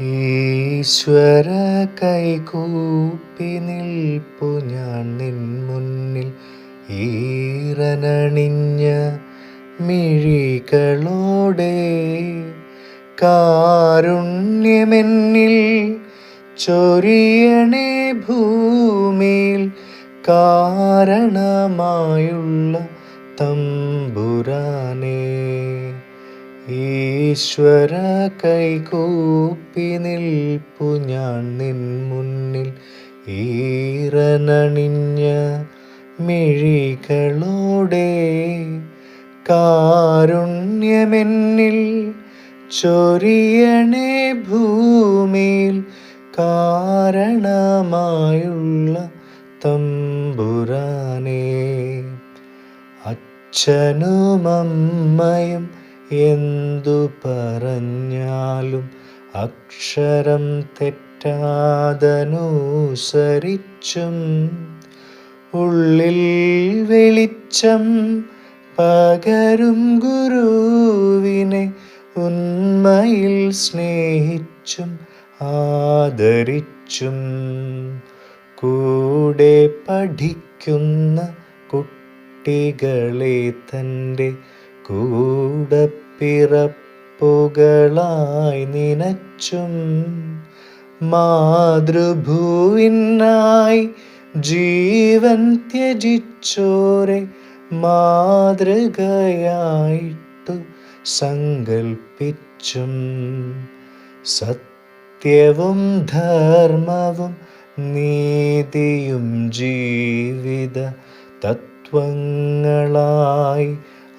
ഈശ്വര കൈകൂപ്പി നിൽപ്പു ഞാൻ നിൻ മുന്നിൽ. ഈറനണിഞ്ഞ മിഴികളോടെ കാരുണ്യമെന്നിൽ ചൊരിയണേ ഭൂമിയിൽ കാരണമായുള്ള തമ്പുരാനേ. ഈശ്വര കൈകൂപ്പി നിൽപ്പു ഞാൻ നിൻ മുന്നിൽ. ഈറനണിഞ്ഞ മിഴികളോടെ കാരുണ്യമെന്നിൽ ചൊരിയണേ ഭൂമിയിൽ കാരണമായുള്ള തമ്പുരാനേ. അച്ഛനും അമ്മയും എന്തു പറഞ്ഞാലും അക്ഷരം തെറ്റാതനുസരിച്ചും ഉള്ളിൽ വെളിച്ചം പകരും ഗുരുവിനെ ഉന്മയിൽ സ്നേഹിച്ചും ആദരിച്ചും കൂടെ പഠിക്കുന്ന കുട്ടികളെ തന്റെ കൂടപ്പിറപ്പുകളായി നിനച്ചും മാതൃഭൂവിനായി ജീവൻ ത്യജിച്ചോരെ മാതൃകയായിട്ടു സങ്കൽപ്പിച്ചും സത്യവും ധർമ്മവും നീതിയും ജീവിത തത്വങ്ങളായി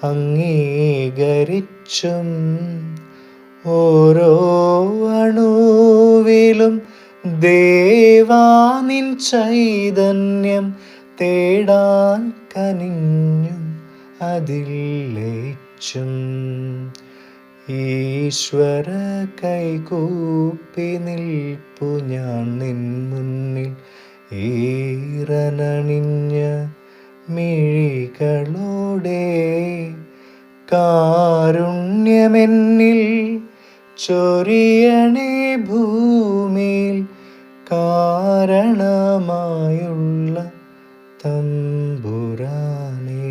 അംഗീകരിച്ചും ഓരോ അണുവിലും ദേവാനിൻ ചൈതന്യം തേടാൻ കനിഞ്ഞും അതിൽ ലയിച്ചും ഈശ്വര കൈകൂപ്പി നിൽപ്പു ഞാൻ നിൻ മുന്നിൽ ഈറനണിഞ്ഞ മിഴികളോടെ കാരുണ്യമെന്നിൽ ചൊരിയണേ ഭൂമിയിൽ കാരണമായുള്ള തമ്പുരാനേ.